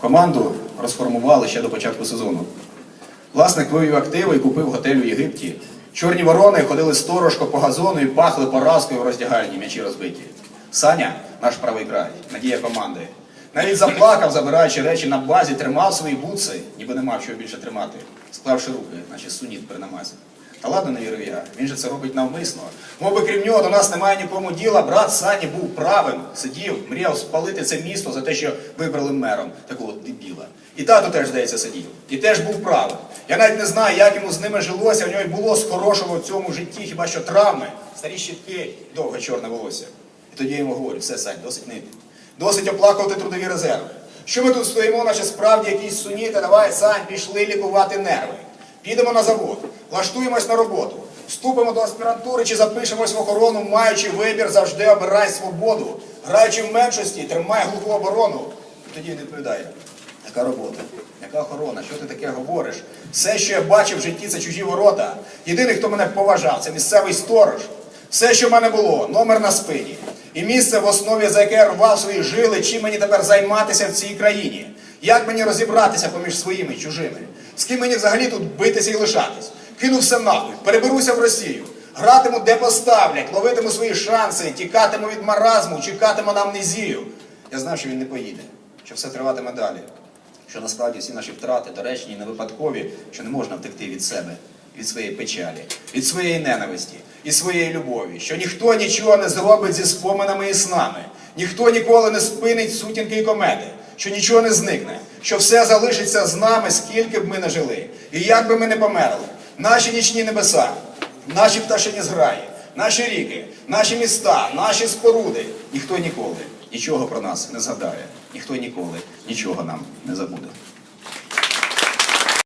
Команду розформували ще до початку сезону. Власник вивів активи і купив готель у Єгипті. Чорні ворони ходили сторожко по газону і пахли поразкою в роздягальні, м'ячі розбиті. Саня, наш правий край, надія команди. Навіть заплакав, забираючи речі на базі, тримав свої бутси, ніби не мав чого більше тримати, склавши руки, наче суніт при намазі. Та ладно, не вірив я, він же це робить навмисно. Мов би крім нього до нас немає нікому діла, брат Сані був правим, сидів, мріяв спалити це місто за те, що вибрали мером такого дебіла. І тато теж, здається, сидів. І теж був правим. Я навіть не знаю, як йому з ними жилося, в нього й було з хорошого в цьому житті, хіба що травми, старі щітки, довге чорне волосся. І тоді я йому говорю, все, Сань, досить нити. Досить оплакувати трудові резерви. Що ми тут стоїмо, наче справді якісь суніти, давай, Сань, пішли лікувати нерви. Підемо на завод, влаштуємось на роботу, вступимо до аспірантури чи запишемось в охорону, маючи вибір, завжди обирай свободу. Граючи в меншості, тримай глуху оборону. Тоді він відповідає, яка робота, яка охорона, що ти таке говориш? Все, що я бачив в житті, це чужі ворота. Єдиний, хто мене поважав, це місцевий сторож. Все, що в мене було, номер на спині. І місце в основі, за яке я рвав свої жили, чим мені тепер займатися в цій країні. Як мені розібратися поміж своїми чужими? З ким мені взагалі тут битися і лишатись? Кину все нахуй, переберуся в Росію, гратиму де поставлять, ловитиму свої шанси, тікатиму від маразму, чекатиму на амнезію. Я знав, що він не поїде, що все триватиме далі. Що насправді всі наші втрати доречні і не випадкові, що не можна втекти від себе, від своєї печалі, від своєї ненависті і своєї любові, що ніхто нічого не зробить зі споминами і снами, ніхто ніколи не спинить сутінки і комети, що нічого не зникне, що все залишиться з нами, скільки б ми не жили, і як би ми не померли. Наші нічні небеса, наші пташині зграї, наші ріки, наші міста, наші споруди. Ніхто ніколи нічого про нас не згадає, ніхто ніколи нічого нам не забуде.